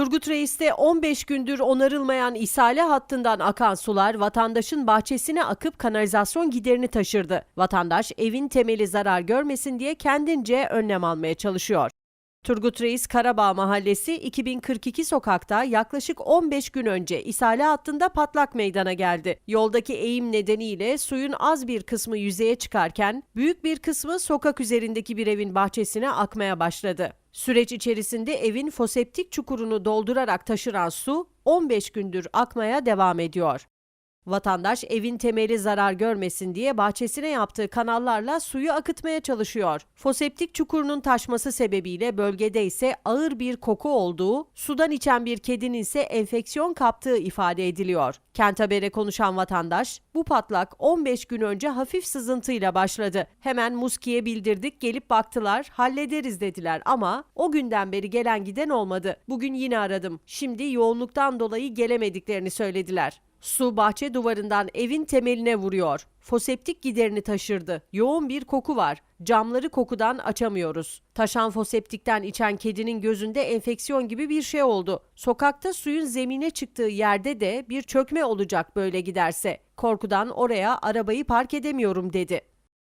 Turgut Reis'te 15 gündür onarılmayan isale hattından akan sular vatandaşın bahçesine akıp kanalizasyon giderini taşırdı. Vatandaş evin temeli zarar görmesin diye kendince önlem almaya çalışıyor. Turgut Reis Karabağ Mahallesi 2042 sokakta yaklaşık 15 gün önce isale hattında patlak meydana geldi. Yoldaki eğim nedeniyle suyun az bir kısmı yüzeye çıkarken büyük bir kısmı sokak üzerindeki bir evin bahçesine akmaya başladı. Süreç içerisinde evin foseptik çukurunu doldurarak taşıran su 15 gündür akmaya devam ediyor. Vatandaş evin temeli zarar görmesin diye bahçesine yaptığı kanallarla suyu akıtmaya çalışıyor. Foseptik çukurunun taşması sebebiyle bölgede ise ağır bir koku olduğu, sudan içen bir kedinin ise enfeksiyon kaptığı ifade ediliyor. Kent Haber'e konuşan vatandaş, bu patlak 15 gün önce hafif sızıntıyla başladı. Hemen Muski'ye bildirdik, gelip baktılar, hallederiz dediler ama o günden beri gelen giden olmadı. Bugün yine aradım. Şimdi yoğunluktan dolayı gelemediklerini söylediler. Su bahçe duvarından evin temeline vuruyor. Foseptik giderini taşırdı. Yoğun bir koku var. Camları kokudan açamıyoruz. Taşan foseptikten içen kedinin gözünde enfeksiyon gibi bir şey oldu. Sokakta suyun zemine çıktığı yerde de bir çökme olacak böyle giderse. Korkudan oraya arabayı park edemiyorum dedi.